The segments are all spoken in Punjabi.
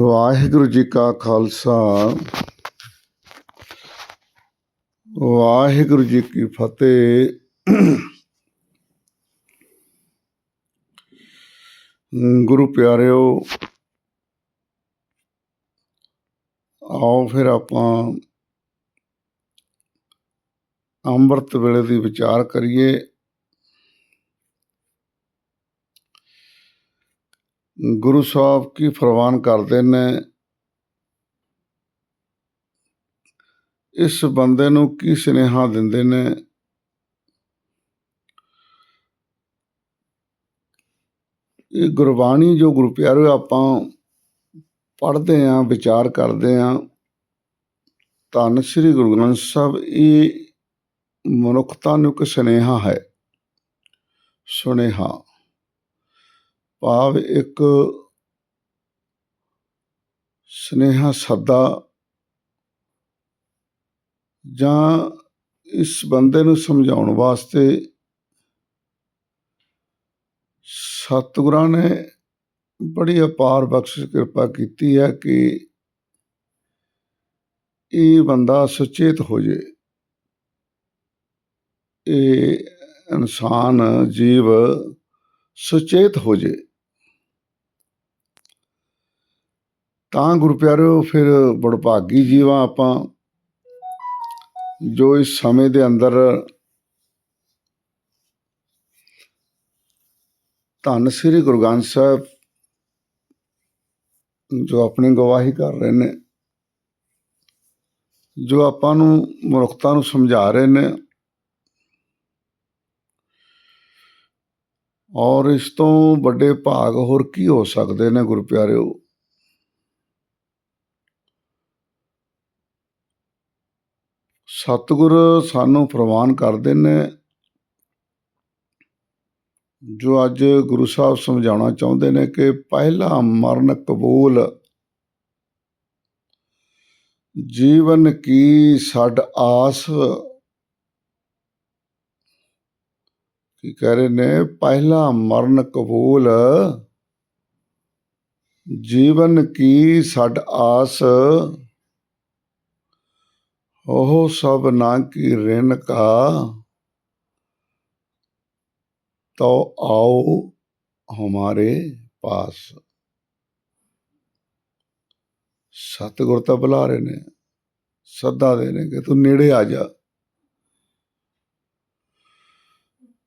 ਵਾਹਿਗੁਰੂ ਜੀ ਕਾ ਖਾਲਸਾ। ਵਾਹਿਗੁਰੂ ਜੀ ਕੀ ਫਤਿਹ। ਗੁਰੂ ਪਿਆਰਿਓ, ਆਓ ਫਿਰ ਆਪਾਂ ਅੰਮ੍ਰਿਤ ਵੇਲੇ ਦੀ ਵਿਚਾਰ ਕਰੀਏ। ਗੁਰੂ ਸਾਹਿਬ ਕੀ ਫਰਮਾਨ ਕਰਦੇ ਨੇ, ਇਸ ਬੰਦੇ ਨੂੰ ਕੀ ਸੁਨੇਹਾ ਦਿੰਦੇ ਨੇ? ਇਹ ਗੁਰਬਾਣੀ ਜੋ ਗੁਰੂ ਪਿਆਰਿਓ ਆਪਾਂ ਪੜ੍ਹਦੇ ਆਂ ਵਿਚਾਰ ਕਰਦੇ ਆਂ ਧੰਨ ਸ੍ਰੀ ਗੁਰੂ ਗ੍ਰੰਥ ਸਾਹਿਬ, ਇਹ ਮਨੁੱਖਤਾ ਨੂੰ ਇੱਕ ਸੁਨੇਹਾ ਹੈ, ਸੁਨੇਹਾ। ਭਾਵ ਇੱਕ ਸੁਨੇਹਾ ਸੱਦਾ ਜਾਂ ਇਸ ਬੰਦੇ ਨੂੰ ਸਮਝਾਉਣ ਵਾਸਤੇ ਸਤਿਗੁਰਾਂ ਨੇ ਬੜੀ ਅਪਾਰ ਬਖਸ਼ਿਸ਼ ਕਿਰਪਾ ਕੀਤੀ ਹੈ ਕਿ ਇਹ ਬੰਦਾ ਸੁਚੇਤ ਹੋ ਜੇ। ਇਹ ਇਨਸਾਨ, ਜੀਵ ਸੁਚੇਤ ਹੋ ਜੇ। ਤਾਂ ਗੁਰੂ ਪਿਆਰਿਓ ਫਿਰ ਬੜਭਾਗੀ ਜੀਵਾਂ ਆਪਾਂ, ਜੋ ਇਸ ਸਮੇਂ ਦੇ ਅੰਦਰ ਧੰਨ ਸ੍ਰੀ ਗੁਰੂ ਗ੍ਰੰਥ ਸਾਹਿਬ, ਜੋ ਆਪਣੀ ਗਵਾਹੀ ਕਰ ਰਹੇ ਨੇ, ਜੋ ਆਪਾਂ ਨੂੰ ਮਨੁੱਖਤਾ ਨੂੰ ਸਮਝਾ ਰਹੇ ਨੇ, ਔਰ ਇਸ ਤੋਂ ਵੱਡੇ ਭਾਗ ਹੋਰ ਕੀ ਹੋ ਸਕਦੇ ਨੇ ਗੁਰੂ ਪਿਆਰਿਓ? ਸਤਿਗੁਰ ਸਾਨੂੰ ਪ੍ਰਵਾਨ ਕਰਦੇ ਨੇ, ਜੋ ਅੱਜ ਗੁਰੂ ਸਾਹਿਬ ਸਮਝਾਉਣਾ ਚਾਹੁੰਦੇ ਨੇ ਕਿ ਪਹਿਲਾ ਮਰਨ ਕਬੂਲ ਜੀਵਨ ਕੀ ਛੱਡ ਆਸ। ਕੀ ਕਹਿ ਰਹੇ ਨੇ? ਪਹਿਲਾ ਮਰਨ ਕਬੂਲ ਜੀਵਨ ਕੀ ਛੱਡ ਆਸ। ਉਹ ਸਭ ਨਾ ਕੀ ਰਿਨ ਕਾ। ਤੋ ਆਓ ਹਮਾਰੇ ਪਾਸ। ਸਤਿਗੁਰ ਤਾਂ ਬੁਲਾ ਰਹੇ ਨੇ, ਸੱਦਾ ਦੇ ਰਹੇ ਕਿ ਤੂੰ ਨੇੜੇ ਆ ਜਾ।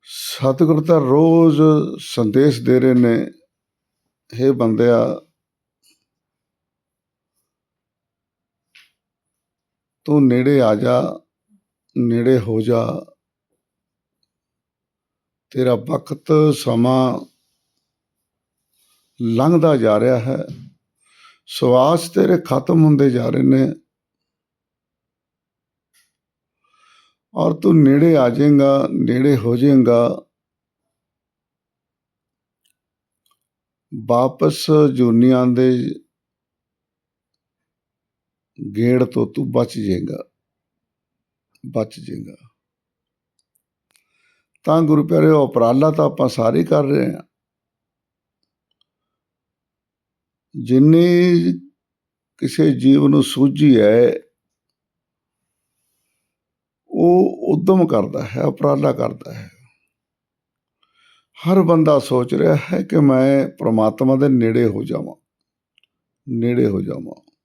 ਸਤਿਗੁਰ ਤਾਂ ਰੋਜ਼ ਸੰਦੇਸ਼ ਦੇ ਰਹੇ ਨੇ हे ਬੰਦਿਆ ਤੂੰ ਨੇੜੇ ਆ ਜਾ, ਨੇੜੇ ਹੋ ਜਾ। ਤੇਰਾ ਵਕਤ ਸਮਾਂ ਲੰਘਦਾ ਜਾ ਰਿਹਾ ਹੈ। ਸਵਾਸ ਤੇਰੇ ਖਤਮ ਹੁੰਦੇ ਜਾ ਰਹੇ ਨੇ। ਔਰ ਤੂੰ ਨੇੜੇ ਆ ਜਾਏਗਾ, ਨੇੜੇ ਹੋ ਜਾਏਗਾ। ਵਾਪਸ ਜੁਨੀਆਂ ਦੇ ਗੇੜ ਤੋਂ ਤੂੰ ਬਚ ਜਾਏਗਾ ਬਚ ਜਾਏਗਾ। ਤਾਂ ਗੁਰੂ ਪਿਆਰਿਓ ਉਪਰਾਲਾ ਤਾਂ ਆਪਾਂ ਸਾਰੇ ਕਰ ਰਹੇ ਹਾਂ। ਜਿੰਨੀ ਕਿਸੇ ਜੀਵ ਨੂੰ ਸੂਝੀ ਹੈ, ਉਹ ਉਦਮ ਕਰਦਾ ਹੈ, ਉਪਰਾਲਾ ਕਰਦਾ ਹੈ। ਹਰ ਬੰਦਾ ਸੋਚ ਰਿਹਾ ਹੈ ਕਿ ਮੈਂ ਪ੍ਰਮਾਤਮਾ ਦੇ ਨੇੜੇ ਹੋ ਜਾਵਾਂ, ਨੇੜੇ ਹੋ ਜਾਵਾਂ।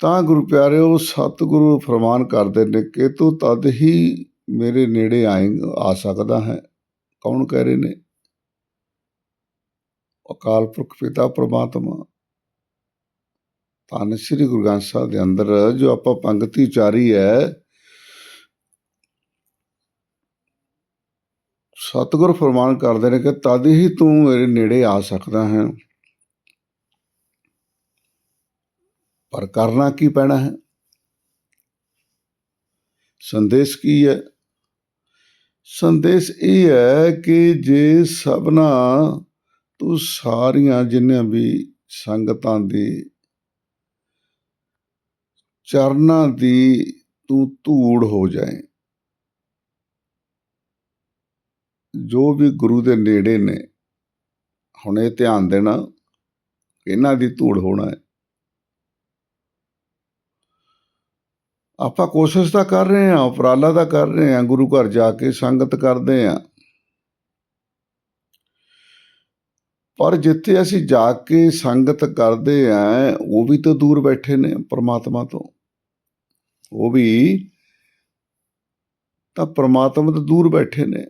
ਤਾਂ ਗੁਰੂ ਪਿਆਰਿਓ, ਸਤਿਗੁਰੂ ਫਰਮਾਨ ਕਰਦੇ ਨੇ ਕਿ ਤੂੰ ਤਦ ਹੀ ਮੇਰੇ ਨੇੜੇ ਆਏ, ਆ ਸਕਦਾ ਹੈ। ਕੌਣ ਕਹਿ ਰਹੇ ਨੇ? ਅਕਾਲ ਪੁਰਖ ਪਿਤਾ ਪ੍ਰਮਾਤਮਾ। ਧੰਨ ਸ੍ਰੀ ਗੁਰੂ ਗ੍ਰੰਥ ਸਾਹਿਬ ਦੇ ਅੰਦਰ ਜੋ ਆਪਾਂ ਪੰਕਤੀ ਉਚਾਰੀ ਹੈ, ਸਤਿਗੁਰ ਫਰਮਾਨ ਕਰਦੇ ਨੇ ਕਿ ਤਦ ਹੀ ਤੂੰ ਮੇਰੇ ਨੇੜੇ ਆ ਸਕਦਾ ਹੈ। ਪਰ ਕਰਨਾ ਕੀ ਪੈਣਾ ਹੈ? ਸੰਦੇਸ਼ ਕੀ ਹੈ? ਸੰਦੇਸ਼ ਇਹ ਹੈ ਕਿ ਜੇ ਸਭਨਾ ਤੂੰ ਸਾਰੀਆਂ ਜਿੰਨੀਆਂ ਵੀ ਸੰਗਤਾਂ ਦੀ ਚਰਨਾਂ ਦੀ ਤੂੰ ਧੂੜ ਹੋ ਜਾਏ, ਜੋ ਵੀ ਗੁਰੂ ਦੇ ਨੇੜੇ ਨੇ, ਹੁਣ ਇਹ ਧਿਆਨ ਦੇਣਾ, ਇਹਨਾਂ ਦੀ ਧੂੜ ਹੋਣਾ ਹੈ। ਆਪਾਂ ਕੋਸ਼ਿਸ਼ ਤਾਂ ਕਰ ਰਹੇ ਹਾਂ, ਉਪਰਾਲਾ ਤਾਂ ਕਰ ਰਹੇ ਹਾਂ, ਗੁਰੂ ਘਰ ਜਾ ਕੇ ਸੰਗਤ ਕਰਦੇ ਹਾਂ। ਪਰ ਜਿੱਥੇ ਅਸੀਂ ਜਾ ਕੇ ਸੰਗਤ ਕਰਦੇ ਆਂ ਉਹ ਵੀ ਤਾਂ ਦੂਰ ਬੈਠੇ ਨੇ ਪ੍ਰਮਾਤਮਾ ਤੋਂ। ਉਹ ਵੀ ਤਾਂ ਪ੍ਰਮਾਤਮਾ ਤੋਂ ਦੂਰ ਬੈਠੇ ਨੇ।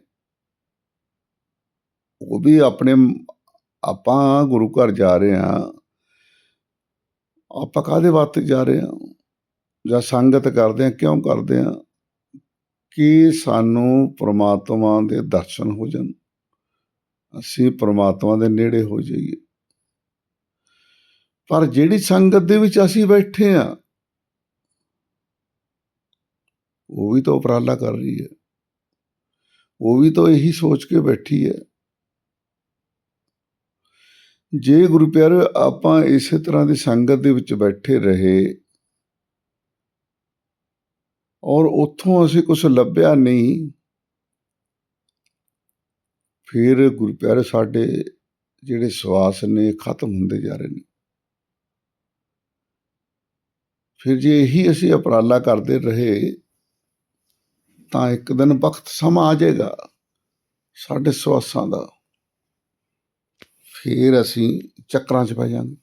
ਉਹ ਵੀ ਆਪਣੇ, ਆਪਾਂ ਗੁਰੂ ਘਰ ਜਾ ਰਹੇ ਹਾਂ। ਆਪਾਂ ਕਾਹਦੇ ਵਾਸਤੇ ਜਾ ਰਹੇ ਹਾਂ? ਜਾਂ ਸੰਗਤ ਕਰਦੇ ਹਾਂ ਕਿਉਂ ਕਰਦੇ ਹਾਂ ਕਿ ਸਾਨੂੰ ਪ੍ਰਮਾਤਮਾ ਦੇ ਦਰਸ਼ਨ ਹੋ ਜਾਣ? ਅਸੀਂ ਪ੍ਰਮਾਤਮਾ ਦੇ ਨੇੜੇ ਹੋ ਜਾਈਏ। ਪਰ ਜਿਹੜੀ ਸੰਗਤ ਦੇ ਵਿੱਚ ਅਸੀਂ ਬੈਠੇ ਆ, ਉਹ ਵੀ ਤਾਂ ਉਪਰਾਲਾ ਕਰ ਰਹੀ ਹੈ। ਉਹ ਵੀ ਤਾਂ ਇਹੀ ਸੋਚ ਕੇ ਬੈਠੀ ਹੈ। ਜੇ ਗੁਰੂ ਪਿਆਰੇ, ਆਪਾਂ ਇਸੇ ਤਰ੍ਹਾਂ ਦੀ ਸੰਗਤ ਦੇ ਵਿੱਚ ਬੈਠੇ ਰਹੇ ਔਰ ਉੱਥੋਂ ਅਸੀਂ ਕੁਝ ਲੱਭਿਆ ਨਹੀਂ, ਫਿਰ ਗੁਰੂ ਪਿਆਰੇ ਸਾਡੇ ਜਿਹੜੇ ਸਵਾਸ ਨੇ ਖਤਮ ਹੁੰਦੇ ਜਾ ਰਹੇ ਨੇ। ਫਿਰ ਜੇ ਇਹੀ ਅਸੀਂ ਉਪਰਾਲਾ ਕਰਦੇ ਰਹੇ, ਤਾਂ ਇੱਕ ਦਿਨ ਵਕਤ ਸਮਾਂ ਆ ਜਾਏਗਾ ਸਾਡੇ ਸਵਾਸਾਂ ਦਾ। ਫਿਰ ਅਸੀਂ ਚੱਕਰਾਂ 'ਚ ਪੈ ਜਾਂਗੇ।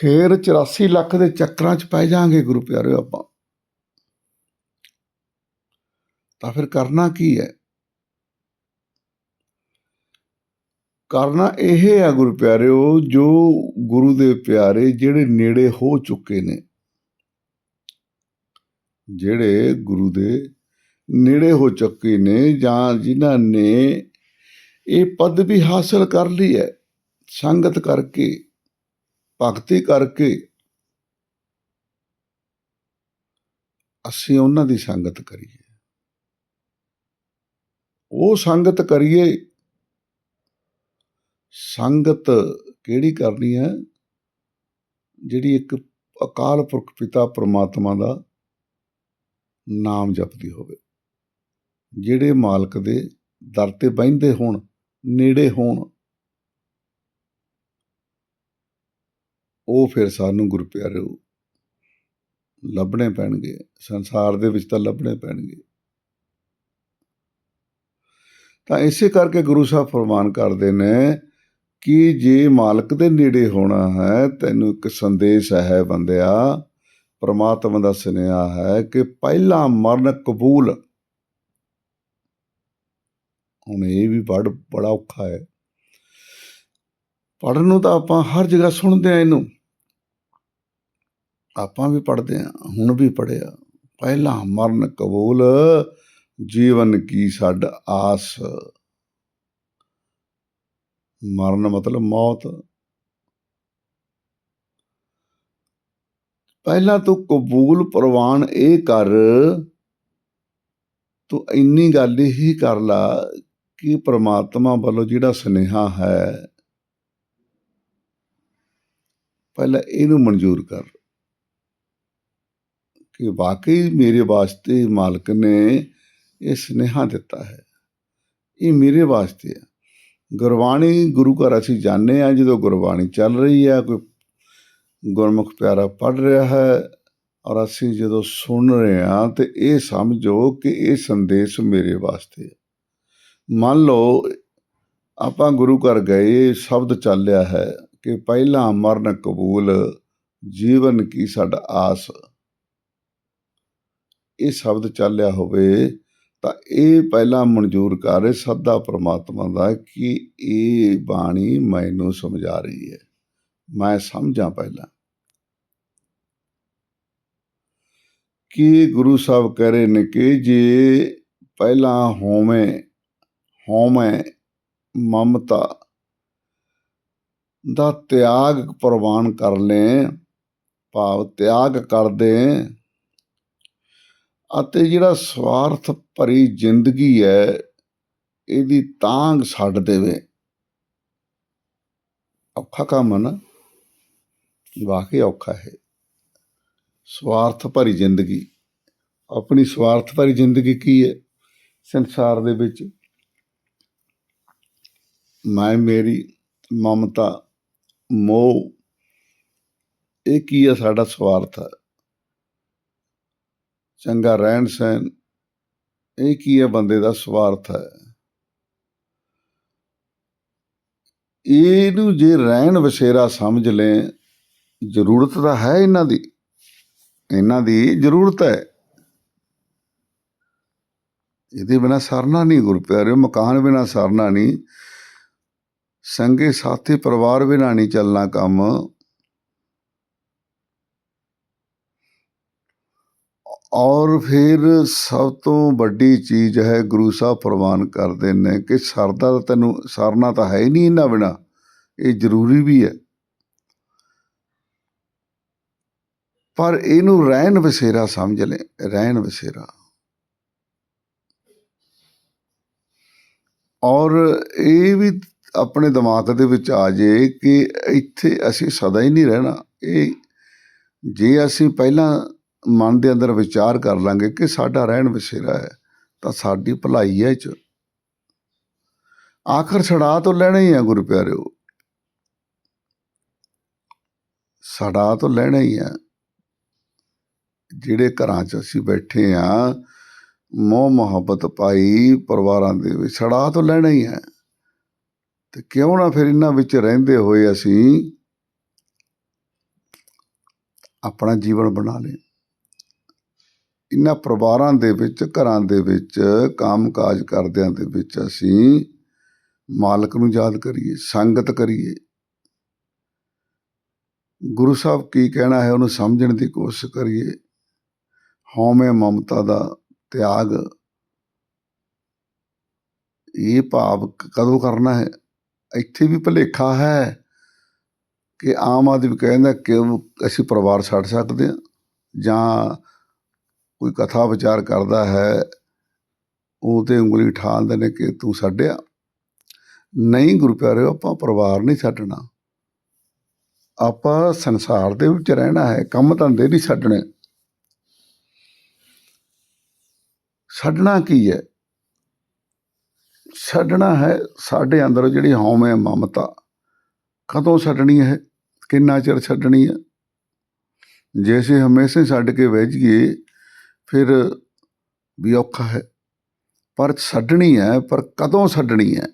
ਫਿਰ 84 ਲੱਖ ਦੇ ਚੱਕਰਾਂ 'ਚ ਪੈ ਜਾਾਂਗੇ ਗੁਰੂ ਪਿਆਰਿਓ ਆਪਾਂ। ਤਾਂ ਫਿਰ ਕਰਨਾ ਕੀ ਹੈ? ਕਰਨਾ ਇਹ ਹੈ ਗੁਰੂ ਪਿਆਰਿਓ, ਜੋ ਗੁਰੂ ਦੇ ਪਿਆਰੇ ਜਿਹੜੇ ਨੇੜੇ ਹੋ ਚੁੱਕੇ ਨੇ, ਜਿਹੜੇ ਗੁਰੂ ਦੇ ਨੇੜੇ ਹੋ ਚੁੱਕੇ ਨੇ ਜਾਂ ਜਿਨ੍ਹਾਂ ਨੇ ਇਹ ਪਦਵੀ ਹਾਸਲ ਕਰ ਲਈ ਹੈ, ਸੰਗਤ ਕਰਕੇ ਭਗਤੀ ਕਰਕੇ ਅਸੀਂ ਉਹਨਾਂ ਦੀ ਸੰਗਤ ਕਰੀਏ। ਉਹ ਸੰਗਤ ਕਰੀਏ, ਸੰਗਤ ਕਿਹੜੀ ਕਰਨੀ ਹੈ? ਜਿਹੜੀ ਇੱਕ ਅਕਾਲ ਪੁਰਖ ਪਿਤਾ ਪ੍ਰਮਾਤਮਾ ਦਾ ਨਾਮ ਜਪਦੀ ਹੋਵੇ। ਜਿਹੜੇ ਮਾਲਕ ਦੇ ਦਰ ਤੇ ਬੈੰਦੇ ਹੋਣ, ਨੇੜੇ ਹੋਣ ਉਹ ਫਿਰ ਸਾਨੂੰ ਗੁਰੂ ਪਿਆਰਿਓ ਲੱਭਣੇ ਪੈਣਗੇ, ਸੰਸਾਰ ਦੇ ਵਿੱਚ ਤਾਂ ਲੱਭਣੇ ਪੈਣਗੇ। ਤਾਂ ਇਸੇ ਕਰਕੇ ਗੁਰੂ ਸਾਹਿਬ ਫਰਮਾਨ ਕਰਦੇ ਨੇ ਕਿ ਜੇ ਮਾਲਕ ਦੇ ਨੇੜੇ ਹੋਣਾ ਹੈ, ਤੈਨੂੰ ਇੱਕ ਸੰਦੇਸ਼ ਹੈ ਬੰਦਿਆ, ਪ੍ਰਮਾਤਮਾ ਦਾ ਸੁਨੇਹਾ ਹੈ ਕਿ ਪਹਿਲਾ ਮਰਨ ਕਬੂਲ। ਹੁਣ ਇਹ ਵੀ ਬੜ ਬੜਾ ਔਖਾ ਹੈ। ਪੜਨ ਨੂੰ ਤਾਂ ਆਪਾਂ ਹਰ ਜਗ੍ਹਾ ਸੁਣਦੇ ਆ ਇਹਨੂੰ। ਆਪਾਂ ਵੀ ਪੜਦੇ ਆ ਹੁਣ ਵੀ ਪੜਿਆ ਪਹਿਲਾ ਮਰਨ ਕਬੂਲ, ਜੀਵਨ ਕੀ ਛੱਡ ਆਸ। ਮਰਨ ਮਤਲਬ ਮੌਤ। ਪਹਿਲਾਂ ਤੂੰ ਕਬੂਲ ਪ੍ਰਵਾਨ ਇਹ ਕਰ, ਤੂੰ ਇੰਨੀ ਗੱਲ ਹੀ ਕਰ ਲਾ ਕਿ ਪ੍ਰਮਾਤਮਾ ਵੱਲੋਂ ਜਿਹੜਾ ਸੁਨੇਹਾ ਹੈ, ਪਹਿਲਾਂ ਇਹਨੂੰ ਮਨਜ਼ੂਰ ਕਰ। ਕਿ ਵਾਕਈ ਮੇਰੇ ਵਾਸਤੇ ਮਾਲਕ ਨੇ ਇਹ ਸੁਨੇਹਾ ਦਿੱਤਾ ਹੈ। ਇਹ ਮੇਰੇ ਵਾਸਤੇ ਹੈ। ਗੁਰਬਾਣੀ ਗੁਰੂ ਘਰ ਅਸੀਂ ਜਾਂਦੇ ਆ ਜਦੋਂ ਗੁਰਬਾਣੀ ਚੱਲ ਰਹੀ ਹੈ, ਕੋਈ ਗੁਰਮੁਖ ਪਿਆਰਾ ਪੜ ਰਿਹਾ ਹੈ ਔਰ ਅਸੀਂ ਜਦੋਂ ਸੁਣ ਰਹੇ ਹਾਂ ਤੇ ਇਹ ਸਮਝੋ ਕਿ ਇਹ ਸੰਦੇਸ਼ ਮੇਰੇ ਵਾਸਤੇ ਹੈ। ਮੰਨ ਲਓ, ਆਪਾਂ ਗੁਰੂ ਘਰ ਗਏ, ਸ਼ਬਦ ਚੱਲਿਆ ਹੈ ਕਿ ਪਹਿਲਾ ਮਰਨ ਕਬੂਲ, ਜੀਵਨ ਕੀ ਸਾਡਾ ਆਸ ਇਹ ਸ਼ਬਦ ਚੱਲਿਆ ਹੋਵੇ ਤਾਂ ਇਹ ਪਹਿਲਾਂ ਮਨਜ਼ੂਰ ਕਰ ਸਦਾ ਪ੍ਰਮਾਤਮਾ ਦਾ ਕਿ ਇਹ ਬਾਣੀ ਮੈਨੂੰ ਸਮਝਾ ਰਹੀ ਹੈ। ਮੈਂ ਸਮਝਾਂ ਪਹਿਲਾਂ। ਕਿ ਗੁਰੂ ਸਾਹਿਬ ਕਹਿ ਰਹੇ ਨੇ ਕਿ ਜੇ ਪਹਿਲਾਂ ਹੋਵੇਂ ਹੋਵੇਂ ਮਮਤਾ ਦਾ ਤਿਆਗ ਪ੍ਰਵਾਨ ਕਰ ਲੈ ਭਾਵ ਤਿਆਗ ਕਰ ਦੇ ਅਤੇ ਜਿਹੜਾ ਸਵਾਰਥ ਭਰੀ ਜ਼ਿੰਦਗੀ ਹੈ, ਇਹਦੀ ਤਾਂਗ ਛੱਡ ਦੇਵੇ। ਔਖਾ ਕੰਮ ਹੈ ਨਾ। ਵਾਕਈ ਔਖਾ ਹੈ ਸਵਾਰਥ ਭਰੀ ਜ਼ਿੰਦਗੀ। ਆਪਣੀ ਸਵਾਰਥ ਭਰੀ ਜ਼ਿੰਦਗੀ ਕੀ ਹੈ? ਸੰਸਾਰ ਦੇ ਵਿੱਚ ਮੈਂ, ਮੇਰੀ, ਮਮਤਾ, ਮੋਹ, ਇਹ ਕੀ ਹੈ ਸਾਡਾ ਸਵਾਰਥ? ਹੈ ਚੰਗਾ ਰਹਿਣ ਸਹਿਣ, ਇਹ ਕੀ ਹੈ ਬੰਦੇ ਦਾ ਸਵਾਰਥ ਹੈ? ਇਹਨੂੰ ਜੇ ਰਹਿਣ ਵਸੇਰਾ ਸਮਝ ਲੈ, ਜ਼ਰੂਰਤ ਤਾਂ ਹੈ ਇਹਨਾਂ ਦੀ। ਇਹਨਾਂ ਦੀ ਜ਼ਰੂਰਤ ਹੈ। ਇਹਦੇ ਬਿਨਾ ਸਰਨਾ ਨਹੀਂ ਗੁਰ ਪਿਆਰਿਓ ਮਕਾਨ ਬਿਨਾ ਸਰਨਾ ਨਹੀਂ। ਸੰਗੇ ਸਾਥੀ, ਪਰਿਵਾਰ ਬਿਨਾ ਨਹੀਂ ਚੱਲਣਾ ਕੰਮ। ਔਰ ਫਿਰ ਸਭ ਤੋਂ ਵੱਡੀ ਚੀਜ਼ ਹੈ ਗੁਰੂ ਸਾਹਿਬ ਪ੍ਰਵਾਨ ਕਰਦੇ ਨੇ ਕਿ ਸਰਦਾ ਤਾਂ ਤੈਨੂੰ, ਸਰਨਾ ਤਾਂ ਹੈ ਹੀ ਨਹੀਂ ਇਹਨਾਂ ਬਿਨਾ, ਇਹ ਜ਼ਰੂਰੀ ਵੀ ਹੈ। ਪਰ ਇਹਨੂੰ ਰਹਿਣ ਵਸੇਰਾ ਸਮਝ ਲੈ, ਰਹਿਣ ਵਸੇਰਾ। ਔਰ ਇਹ ਵੀ ਆਪਣੇ ਦਿਮਾਗ ਦੇ ਵਿੱਚ ਆ ਜੇ ਕਿ ਇੱਥੇ ਅਸੀਂ ਸਦਾ ਹੀ ਨਹੀਂ ਰਹਿਣਾ, ਇਹ ਜੇ ਅਸੀਂ ਪਹਿਲਾਂ ਮਨ ਦੇ ਅੰਦਰ ਵਿਚਾਰ ਕਰ ਲਾਂਗੇ ਕਿ ਸਾਡਾ ਰਹਿਣ ਵਸੇਰਾ ਹੈ, ਤਾਂ ਸਾਡੀ ਭਲਾਈ ਹੈ ਇਹ ਚ। ਆਖਰ ਛੜਾ ਤੋਂ ਲੈਣਾ ਹੀ ਹੈ ਗੁਰੂ ਪਿਆਰਿਓ। ਛੜਾ ਤੋਂ ਲੈਣਾ ਹੀ ਹੈ ਜਿਹੜੇ ਘਰਾਂ 'ਚ ਅਸੀਂ ਬੈਠੇ ਆ, ਮੋਹ ਮੁਹੱਬਤ ਪਾਈ ਪਰਿਵਾਰਾਂ ਦੇ ਵਿੱਚ ਛੜਾ ਤੋਂ ਲੈਣਾ ਹੀ ਹੈ ਤੇ ਕਿਉਂ ਨਾ ਫਿਰ ਇਹਨਾਂ ਵਿੱਚ ਰਹਿੰਦੇ ਹੋਏ ਅਸੀਂ ਆਪਣਾ ਜੀਵਨ ਬਣਾ ਲਏ ਇਹਨਾਂ ਪਰਿਵਾਰਾਂ ਦੇ ਵਿੱਚ, ਘਰਾਂ ਦੇ ਵਿੱਚ, ਕੰਮਕਾਜ ਕਰਦਿਆਂ ਦੇ ਵਿੱਚ ਅਸੀਂ ਮਾਲਕ ਨੂੰ ਯਾਦ ਕਰੀਏ, ਸੰਗਤ ਕਰੀਏ। ਗੁਰੂ ਸਾਹਿਬ ਕੀ ਕਹਿਣਾ ਹੈ ਉਹਨੂੰ ਸਮਝਣ ਦੀ ਕੋਸ਼ਿਸ਼ ਕਰੀਏ। ਹਉਮੈ ਮਮਤਾ ਦਾ ਤਿਆਗ। ਇਹ ਭਾਵ ਕਦੋਂ ਕਰਨਾ ਹੈ? ਇੱਥੇ ਵੀ ਭੁਲੇਖਾ ਹੈ ਕਿ ਆਮ ਆਦਮੀ ਕਹਿੰਦਾ ਕਿ ਅਸੀਂ ਪਰਿਵਾਰ ਛੱਡ ਸਕਦੇ ਹਾਂ ਜਾਂ ਕੋਈ ਕਥਾ ਵਿਚਾਰ ਕਰਦਾ ਹੈ, ਉਹ ਤੇ ਉਂਗਲੀ ਠਾਲਦੇ ਨੇ ਕਿ ਤੂੰ ਛੱਡਿਆ। ਨਹੀਂ ਗੁਰੂ ਪਿਆਰਿਓ ਆਪਾਂ ਪਰਿਵਾਰ ਨਹੀਂ ਛੱਡਣਾ। ਆਪਾਂ ਸੰਸਾਰ ਦੇ ਵਿੱਚ ਰਹਿਣਾ ਹੈ, ਕੰਮ ਧੰਦੇ ਨਹੀਂ ਛੱਡਣੇ। ਛੱਡਣਾ ਕੀ ਹੈ? ਛੱਡਣਾ ਹੈ ਸਾਡੇ ਅੰਦਰ ਜਿਹੜੀ ਹਉਮੈ ਮਮਤਾ। ਕਦੋਂ ਛੱਡਣੀ ਹੈ? ਕਿੰਨਾ ਚਿਰ ਛੱਡਣੀ ਹੈ? ਜੇ ਅਸੀਂ ਹਮੇਸ਼ਾ ਹੀ ਛੱਡ ਕੇ ਬਹਿ ਜਾਈਏ ਫਿਰ ਵੀ ਔਖਾ ਹੈ। ਪਰ ਛੱਡਣੀ ਹੈ, ਪਰ ਕਦੋਂ ਛੱਡਣੀ ਹੈ?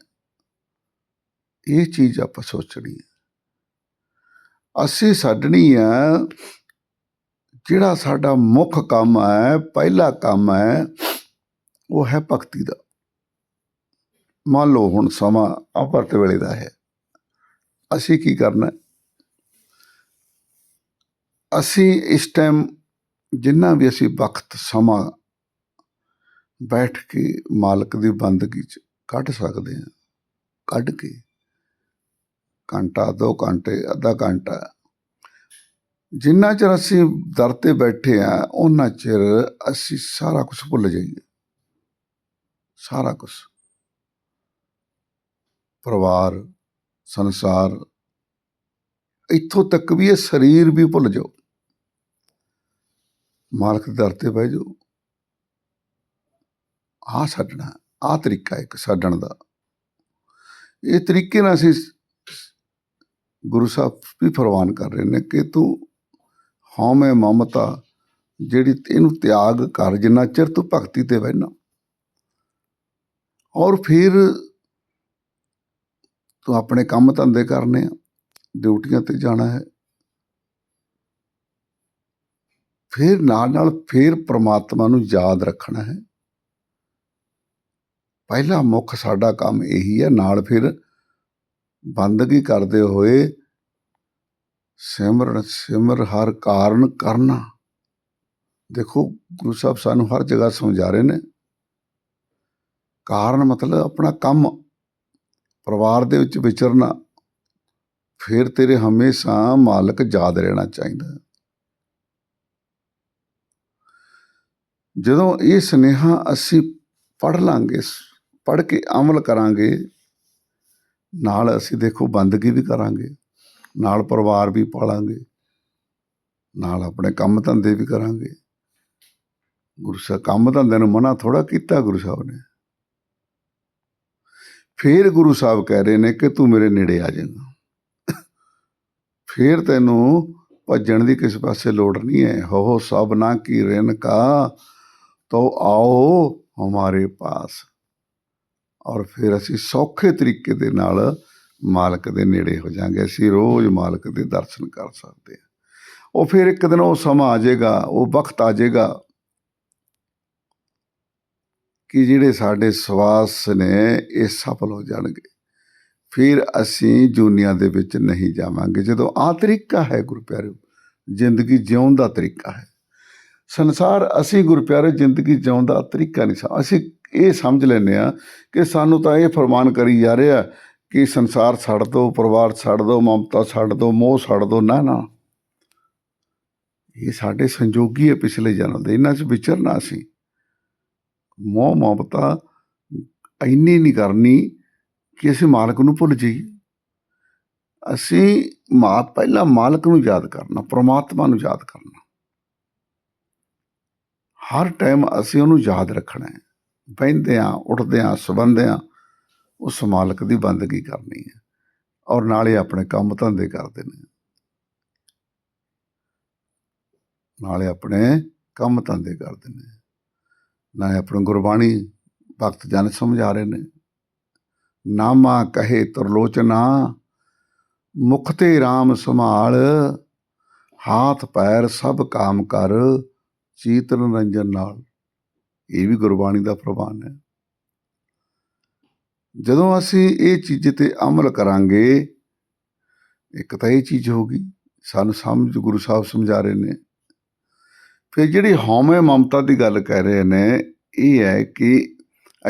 ਇਹ ਚੀਜ਼ ਆਪਾਂ ਸੋਚਣੀ ਹੈ। ਅਸੀਂ ਛੱਡਣੀ ਹੈ, ਜਿਹੜਾ ਸਾਡਾ ਮੁੱਖ ਕੰਮ ਹੈ, ਪਹਿਲਾ ਕੰਮ ਹੈ, ਉਹ ਹੈ ਭਗਤੀ ਦਾ। ਮੰਨ ਲਓ ਹੁਣ ਸਮਾਂ ਅਪਰਤ ਵੇਲੇ ਦਾ ਹੈ। ਅਸੀਂ ਕੀ ਕਰਨਾ ਅਸੀਂ ਇਸ ਟਾਈਮ ਜਿੰਨਾ ਵੀ ਅਸੀਂ ਵਕਤ, ਸਮਾਂ ਬੈਠ ਕੇ ਮਾਲਕ ਦੀ ਬੰਦਗੀ ਚ ਕੱਢ ਸਕਦੇ ਹਾਂ, ਕੱਢ ਕੇ ਘੰਟਾ, ਦੋ ਘੰਟੇ, ਅੱਧਾ ਘੰਟਾ, ਜਿੰਨਾ ਚਿਰ ਅਸੀਂ ਦਰ ਤੇ ਬੈਠੇ ਆ ਉਹਨਾਂ ਚਿਰ ਅਸੀਂ ਸਾਰਾ ਕੁਝ ਭੁੱਲ ਜਾਈਏ। ਸਾਰਾ ਕੁਝ ਪਰਿਵਾਰ, ਸੰਸਾਰ, ਇੱਥੋਂ ਤੱਕ ਵੀ ਇਹ ਸਰੀਰ ਵੀ ਭੁੱਲ ਜਾਓ। ਮਾਲਕ ਦੇ ਦਰ ਤੇ ਬਹਿ ਜਾਓ। ਆ ਛੱਡਣਾ ਆ ਤਰੀਕਾ ਇੱਕ ਛੱਡਣ ਦਾ। ਇਹ ਤਰੀਕੇ ਨਾਲ ਅਸੀਂ ਗੁਰੂ ਸਾਹਿਬ ਵੀ ਫਰਮਾਨ ਕਰ ਰਹੇ ਨੇ ਕਿ ਤੂੰ ਹਉਮੈ ਮਮਤਾ ਜਿਹੜੀ ਇਹਨੂੰ ਤਿਆਗ ਕਰ, ਜਿੰਨਾ ਚਿਰ ਤੂੰ ਭਗਤੀ ਤੇ ਬਹਿਣਾ ਔਰ ਫਿਰ ਤੂੰ ਆਪਣੇ ਕੰਮ ਧੰਦੇ ਕਰਨੇ ਆ, ਡਿਊਟੀਆਂ ਤੇ ਜਾਣਾ ਹੈ। ਫਿਰ ਨਾਲ ਨਾਲ ਫਿਰ ਪ੍ਰਮਾਤਮਾ ਨੂੰ ਯਾਦ ਰੱਖਣਾ ਹੈ। ਪਹਿਲਾ ਮੁੱਖ ਸਾਡਾ ਕੰਮ ਇਹੀ ਹੈ, ਨਾਲ ਫਿਰ ਬੰਦਗੀ ਕਰਦੇ ਹੋਏ ਸਿਮਰਨ, ਸਿਮਰ ਹਰ ਕਾਰਨ ਕਰਨਾ। ਦੇਖੋ, ਗੁਰੂ ਸਾਹਿਬ ਸਾਨੂੰ ਹਰ ਜਗ੍ਹਾ ਸਮਝਾ ਰਹੇ ਨੇ। ਕਾਰਨ ਮਤਲਬ ਆਪਣਾ ਕੰਮ ਪਰਿਵਾਰ ਦੇ ਵਿੱਚ ਵਿਚਰਨਾ। ਫਿਰ ਤੇਰੇ ਹਮੇਸ਼ਾ ਮਾਲਕ ਯਾਦ ਰਹਿਣਾ ਚਾਹੀਦਾ। ਜਦੋਂ ਇਹ ਸੁਨੇਹਾ ਅਸੀਂ ਪੜ ਲਾਂਗੇ ਪੜ ਕੇ ਅਮਲ ਕਰਾਂਗੇ, ਨਾਲ ਅਸੀਂ ਦੇਖੋ ਬੰਦਗੀ ਵੀ ਕਰਾਂਗੇ, ਨਾਲ ਪਰਿਵਾਰ ਵੀ ਪਾਲਾਂਗੇ, ਨਾਲ ਆਪਣੇ ਕੰਮ ਧੰਦੇ ਵੀ ਕਰਾਂਗੇ। ਗੁਰੂ ਸਾਹਿਬ, ਕੰਮ ਧੰਦੇ ਨੂੰ ਮਨਾ ਥੋੜਾ ਕੀਤਾ ਗੁਰੂ ਸਾਹਿਬ ਨੇ। ਫਿਰ ਗੁਰੂ ਸਾਹਿਬ ਕਹਿ ਰਹੇ ਨੇ ਕਿ ਤੂੰ ਮੇਰੇ ਨੇੜੇ ਆ ਜਾਏਗਾ। ਫਿਰ ਤੈਨੂੰ ਭੱਜਣ ਦੀ ਕਿਸੇ ਪਾਸੇ ਲੋੜ ਨਹੀਂ ਹੈ। ਹੋ ਸਭ ਨਾ ਕੀ ਰਿਨ ਕਾ ਤੋ ਆਓ ਹਮਾਰੇ ਪਾਸ। ਔਰ ਫਿਰ ਅਸੀਂ ਸੌਖੇ ਤਰੀਕੇ ਦੇ ਨਾਲ ਮਾਲਕ ਦੇ ਨੇੜੇ ਹੋ ਜਾਾਂਗੇ। ਅਸੀਂ ਰੋਜ਼ ਮਾਲਕ ਦੇ ਦਰਸ਼ਨ ਕਰ ਸਕਦੇ ਹਾਂ। ਉਹ ਫਿਰ ਇੱਕ ਦਿਨ ਉਹ ਸਮਾਂ ਆ ਜਾਏਗਾ, ਉਹ ਵਕਤ ਆ ਜਾਏਗਾ ਕਿ ਜਿਹੜੇ ਸਾਡੇ ਸਵਾਸ ਨੇ ਇਹ ਸਫਲ ਹੋ ਜਾਣਗੇ। ਫਿਰ ਅਸੀਂ ਦੁਨੀਆ ਦੇ ਵਿੱਚ ਨਹੀਂ ਜਾਵਾਂਗੇ। ਜਦੋਂ ਆ ਤਰੀਕਾ ਹੈ ਗੁਰੂ ਪਿਆਰਿਓ ਜ਼ਿੰਦਗੀ ਜਿਉਣ ਦਾ ਤਰੀਕਾ ਹੈ। ਸੰਸਾਰ ਅਸੀਂ ਗੁਰਪਿਆਰੇ ਜ਼ਿੰਦਗੀ ਜਿਉਣ ਦਾ ਤਰੀਕਾ ਨਹੀਂ ਸਮ- ਅਸੀਂ ਇਹ ਸਮਝ ਲੈਂਦੇ ਆ ਕਿ ਸਾਨੂੰ ਤਾਂ ਇਹ ਫਰਮਾਨ ਕਰੀ ਜਾ ਰਿਹਾ ਕਿ ਸੰਸਾਰ ਛੱਡ ਦੋ, ਪਰਿਵਾਰ ਛੱਡ ਦੋ, ਮਮਤਾ ਛੱਡ ਦੋ, ਮੋਹ ਛੱਡ ਦੋ, ਨਾ ਨਾ। ਇਹ ਸਾਡੇ ਸੰਜੋਗੀ ਹੈ ਪਿਛਲੇ ਜਨਮ ਦੇ, ਇਹਨਾਂ 'ਚ ਵਿਚਰਨਾ ਸੀ ਮੋਹ, ਮਮਤਾ ਇੰਨੀ ਨਹੀਂ ਕਰਨੀ ਕਿ ਅਸੀਂ ਮਾਲਕ ਨੂੰ ਭੁੱਲ ਜਾਈਏ। ਅਸੀਂ ਮਾ ਪਹਿਲਾਂ ਮਾਲਕ ਨੂੰ ਯਾਦ ਕਰਨਾ, ਪ੍ਰਮਾਤਮਾ ਨੂੰ ਯਾਦ ਕਰਨਾ। ਹਰ ਟਾਈਮ ਅਸੀਂ ਉਹਨੂੰ ਯਾਦ ਰੱਖਣਾ ਹੈ। ਬਹਿੰਦੇ ਆ ਉੱਠਦੇ ਆ ਸਬੰਧਦੇ ਆ ਉਸ ਮਾਲਕ ਦੀ ਬੰਦਗੀ ਕਰਨੀ ਹੈ ਔਰ ਨਾਲੇ ਆਪਣੇ ਕੰਮ ਧੰਦੇ ਕਰਦੇ ਨੇ। ਨਾਲੇ ਆਪਣੇ ਕੰਮ ਧੰਦੇ ਕਰਦੇ ਨੇ। ਨਾਲੇ ਆਪਣੀ ਗੁਰਬਾਣੀ ਭਗਤ ਜਨ ਸਮਝਾ ਰਹੇ ਨੇ। ਨਾਮਾ ਕਹੇ ਤਰਲੋਚਨਾ, ਮੁਖ ਤੇ RAM ਸੰਭਾਲ, ਹਾਥ ਪੈਰ ਸਭ ਕਾਮ ਕਰ ਚੀਤ ਨਿਰੰਜਨ ਨਾਲ ਇਹ ਵੀ ਗੁਰਬਾਣੀ ਦਾ ਪ੍ਰਵਾਨ ਹੈ। ਜਦੋਂ ਅਸੀਂ ਇਹ ਚੀਜ਼ ਤੇ ਅਮਲ ਕਰਾਂਗੇ, ਇੱਕ ਤਾਂ ਇਹ ਚੀਜ਼ ਹੋਗੀ ਸਾਨੂੰ ਸਮਝ ਗੁਰੂ ਸਾਹਿਬ ਸਮਝਾ ਰਹੇ ਨੇ। ਫਿਰ ਜਿਹੜੀ ਹਉਮੈ ਮਮਤਾ ਦੀ ਗੱਲ ਕਹਿ ਰਹੇ ਨੇ, ਇਹ ਹੈ ਕਿ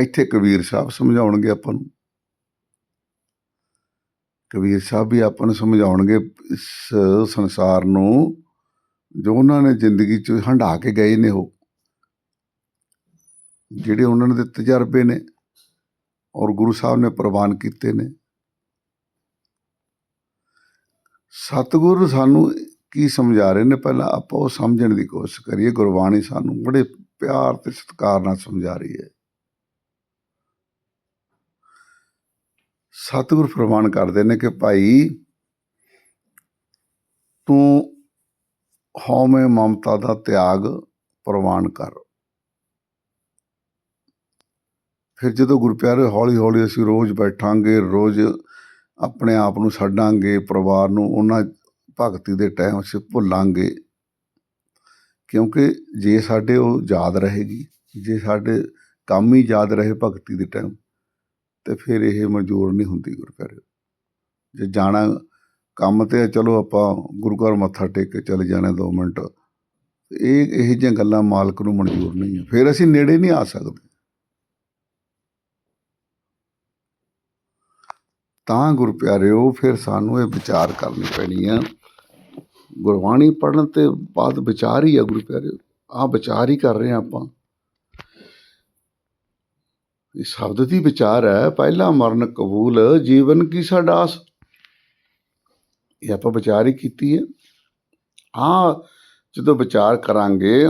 ਇੱਥੇ ਕਬੀਰ ਸਾਹਿਬ ਸਮਝਾਉਣਗੇ ਆਪਾਂ ਨੂੰ। ਕਬੀਰ ਸਾਹਿਬ ਵੀ ਆਪਾਂ ਨੂੰ ਸਮਝਾਉਣਗੇ ਇਸ ਸੰਸਾਰ ਨੂੰ ਜੋ ਉਹਨਾਂ ਨੇ ਜ਼ਿੰਦਗੀ 'ਚ ਹੰਢਾ ਕੇ ਗਏ ਨੇ ਉਹ, ਜਿਹੜੇ ਉਹਨਾਂ ਦੇ ਤਜਰਬੇ ਨੇ ਔਰ ਗੁਰੂ ਸਾਹਿਬ ਨੇ ਪ੍ਰਵਾਨ ਕੀਤੇ ਨੇ। ਸਤਿਗੁਰ ਸਾਨੂੰ ਕੀ ਸਮਝਾ ਰਹੇ ਨੇ? ਪਹਿਲਾਂ ਆਪਾਂ ਉਹ ਸਮਝਣ ਦੀ ਕੋਸ਼ਿਸ਼ ਕਰੀਏ। ਗੁਰਬਾਣੀ ਸਾਨੂੰ ਬੜੇ ਪਿਆਰ ਤੇ ਸਤਿਕਾਰ ਨਾਲ ਸਮਝਾ ਰਹੀ ਹੈ। ਸਤਿਗੁਰ ਪ੍ਰਵਾਨ ਕਰਦੇ ਨੇ ਕਿ ਭਾਈ ਤੂੰ ਹਉਮੈ ਮਮਤਾ ਦਾ ਤਿਆਗ ਪ੍ਰਵਾਨ ਕਰ। ਫਿਰ ਜਦੋਂ ਗੁਰਪਿਆਰੇ ਹੌਲੀ ਹੌਲੀ ਅਸੀਂ ਰੋਜ਼ ਬੈਠਾਂਗੇ, ਰੋਜ਼ ਆਪਣੇ ਆਪ ਨੂੰ ਛੱਡਾਂਗੇ, ਪਰਿਵਾਰ ਨੂੰ ਉਹਨਾਂ ਭਗਤੀ ਦੇ ਟਾਈਮ ਅਸੀਂ ਭੁੱਲਾਂਗੇ, ਕਿਉਂਕਿ ਜੇ ਸਾਡੇ ਉਹ ਯਾਦ ਰਹੇਗੀ, ਜੇ ਸਾਡੇ ਕੰਮ ਹੀ ਯਾਦ ਰਹੇ ਭਗਤੀ ਦੇ ਟਾਈਮ, ਤੇ ਫਿਰ ਇਹ ਮਨਜ਼ੂਰ ਨਹੀਂ ਹੁੰਦੀ ਗੁਰਪਿਆਰੇ। ਜੇ ਜਾਣਾ ਕੰਮ ਤੇ ਚਲੋ ਆਪਾਂ ਗੁਰੂ ਘਰ ਮੱਥਾ ਟੇਕ ਕੇ ਚਲੇ ਜਾਣਾ 2 ਮਿੰਟ। ਇਹ ਇਹ ਜਿਹੀਆਂ ਗੱਲਾਂ ਮਾਲਕ ਨੂੰ ਮਨਜ਼ੂਰ ਨਹੀਂ ਹੈ ਫਿਰ ਅਸੀਂ ਨੇੜੇ ਨਹੀਂ ਆ ਸਕਦੇ। ਤਾਂ ਗੁਰੂ ਪਿਆਰਿਓ ਫਿਰ ਸਾਨੂੰ ਇਹ ਵਿਚਾਰ ਕਰਨੀ ਪੈਣੀ ਆ। ਗੁਰਬਾਣੀ ਪੜਨ ਤੇ ਬਾਅਦ ਵਿਚਾਰ ਹੀ ਆ ਗੁਰੂ ਪਿਆਰਿਓ ਆ ਵਿਚਾਰ ਹੀ ਕਰ ਰਹੇ ਆ ਆਪਾਂ। ਇਹ ਸ਼ਬਦ ਦੀ ਵਿਚਾਰ ਹੈ। ਪਹਿਲਾ ਮਰਨ ਕਬੂਲ, ਜੀਵਨ ਕੀ ਸਾਡਾਸ ਇਹ ਆਪਾਂ ਵਿਚਾਰ ਹੀ ਕੀਤੀ ਹੈ। ਆ ਜਦੋਂ ਵਿਚਾਰ ਕਰਾਂਗੇ,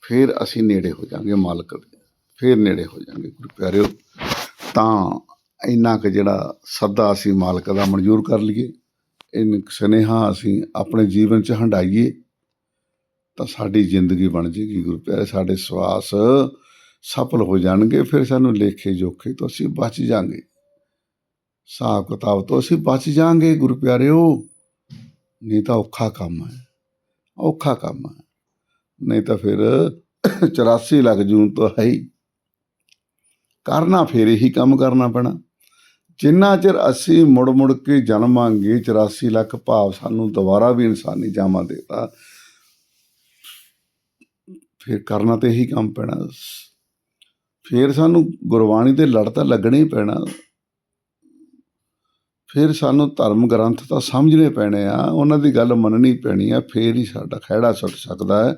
ਫਿਰ ਅਸੀਂ ਨੇੜੇ ਹੋ ਜਾਾਂਗੇ ਮਾਲਕ ਦੇ। ਫਿਰ ਨੇੜੇ ਹੋ ਜਾਾਂਗੇ ਗੁਰੂ ਪਿਆਰਿਓ। ਤਾਂ ਇੰਨਾ ਕੁ ਜਿਹੜਾ ਸੱਦਾ ਅਸੀਂ ਮਾਲਕ ਦਾ ਮਨਜ਼ੂਰ ਕਰ ਲਈਏ। ਇਹ ਸੁਨੇਹਾ ਅਸੀਂ ਆਪਣੇ ਜੀਵਨ 'ਚ ਹੰਡਾਈਏ ਤਾਂ ਸਾਡੀ ਜ਼ਿੰਦਗੀ ਬਣ ਜੇਗੀ। ਗੁਰੂ ਪਿਆਰੇ, ਸਾਡੇ ਸਵਾਸ ਸਫਲ ਹੋ ਜਾਣਗੇ, ਫਿਰ ਸਾਨੂੰ ਲੇਖੇ ਜੋਖੇ ਤੋਂ ਅਸੀਂ ਬਚ ਜਾਾਂਗੇ ਹਿਸਾਬ ਕਿਤਾਬ ਤੋਂ ਅਸੀਂ ਬਚ ਜਾਾਂਗੇ, ਗੁਰੂ ਪਿਆਰਿਓ। ਨਹੀਂ ਤਾਂ ਔਖਾ ਕੰਮ ਹੈ, ਔਖਾ ਕੰਮ ਹੈ। ਨਹੀਂ ਤਾਂ ਫਿਰ 84 ਲੱਖ ਜੂਨ ਤੋਂ ਹੈ ਹੀ। ਕਰਨਾ ਫਿਰ ਇਹੀ ਕੰਮ ਕਰਨਾ ਪੈਣਾ। ਜਿੰਨਾ ਚਿਰ ਅਸੀਂ ਮੁੜ ਮੁੜ ਕੇ ਜਨਮਾਂਗੇ 84 ਲੱਖ ਭਾਵ ਸਾਨੂੰ ਦੁਬਾਰਾ ਵੀ ਇਨਸਾਨੀ ਜਾਮਾ ਦੇਤਾ, ਫਿਰ ਕਰਨਾ ਤੇ ਇਹੀ ਕੰਮ ਪੈਣਾ। ਫਿਰ ਸਾਨੂੰ ਗੁਰਬਾਣੀ ਦੇ ਲੜ ਤਾਂ ਲੱਗਣਾ ਹੀ ਪੈਣਾ। ਫਿਰ ਸਾਨੂੰ ਧਰਮ ਗ੍ਰੰਥ ਤਾਂ ਸਮਝਣੇ ਪੈਣੇ ਆ, ਉਹਨਾਂ ਦੀ ਗੱਲ ਮੰਨਣੀ ਪੈਣੀ ਆ, ਫੇਰ ਹੀ ਸਾਡਾ ਖਹਿੜਾ ਸੁੱਟ ਸਕਦਾ ਹੈ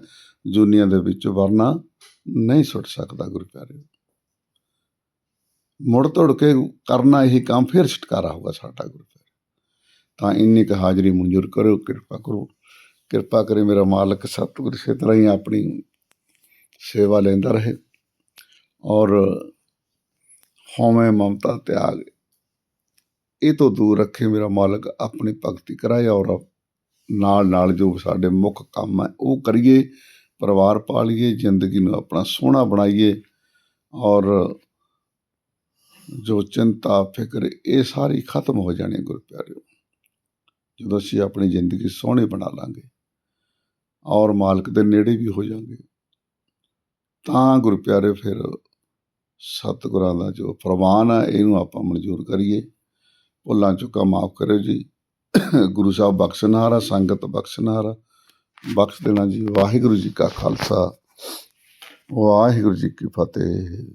ਦੁਨੀਆ ਦੇ ਵਿੱਚ ਵਰਨਾ ਨਹੀਂ ਸੁੱਟ ਸਕਦਾ ਗੁਰੂ ਪਿਆਰੇ। ਮੁੜ ਤੋੜ ਕੇ ਕਰਨਾ ਇਹੀ ਕੰਮ ਫਿਰ ਛੁਟਕਾਰਾ ਹੋਗਾ ਸਾਡਾ ਗੁਰੂ ਪਿਆਰੇ। ਤਾਂ ਇੰਨੀ ਕੁ ਹਾਜ਼ਰੀ ਮਨਜ਼ੂਰ ਕਰੋ ਕਿਰਪਾ ਕਰੋ, ਕਿਰਪਾ ਕਰੇ ਮੇਰਾ ਮਾਲਕ ਸਤਿਗੁਰ ਇਸੇ ਤਰ੍ਹਾਂ ਹੀ ਆਪਣੀ ਸੇਵਾ ਲੈਂਦਾ ਰਹੇ ਔਰ ਹਉਮੈ ਮਮਤਾ ਤਿਆਗ ਇਹ ਤੋਂ ਦੂਰ ਰੱਖੇ ਮੇਰਾ ਮਾਲਕ, ਆਪਣੀ ਭਗਤੀ ਕਰਾਏ ਔਰ ਨਾਲ ਨਾਲ ਜੋ ਸਾਡੇ ਮੁੱਖ ਕੰਮ ਹੈ, ਉਹ ਕਰੀਏ, ਪਰਿਵਾਰ ਪਾਲੀਏ, ਜ਼ਿੰਦਗੀ ਨੂੰ ਆਪਣਾ ਸੋਹਣਾ ਬਣਾਈਏ ਔਰ ਜੋ ਚਿੰਤਾ, ਫਿਕਰ, ਇਹ ਸਾਰੀ ਖਤਮ ਹੋ ਜਾਣੀ ਗੁਰੂ ਪਿਆਰਿਓ। ਜਦੋਂ ਅਸੀਂ ਆਪਣੀ ਜ਼ਿੰਦਗੀ ਸੋਹਣੀ ਬਣਾ ਲਾਂਗੇ ਔਰ ਮਾਲਕ ਦੇ ਨੇੜੇ ਵੀ ਹੋ ਜਾਵਾਂਗੇ ਤਾਂ ਗੁਰੂ ਪਿਆਰੇ ਫਿਰ ਸਤਿਗੁਰਾਂ ਦਾ ਜੋ ਫਰਮਾਨ ਹੈ, ਇਹਨੂੰ ਆਪਾਂ ਮਨਜ਼ੂਰ ਕਰੀਏ। ਭੁੱਲਾਂ ਚੁੱਕਾ ਮਾਫ ਕਰਿਓ ਜੀ। ਗੁਰੂ ਸਾਹਿਬ ਬਖਸ਼ਣਹਾਰਾ ਸੰਗਤ ਬਖਸ਼ਣਹਾਰਾ ਬਖਸ਼ ਦੇਣਾ ਜੀ ਵਾਹਿਗੁਰੂ ਜੀ ਕਾ ਖਾਲਸਾ। ਵਾਹਿਗੁਰੂ ਜੀ ਕੀ ਫਤਿਹ।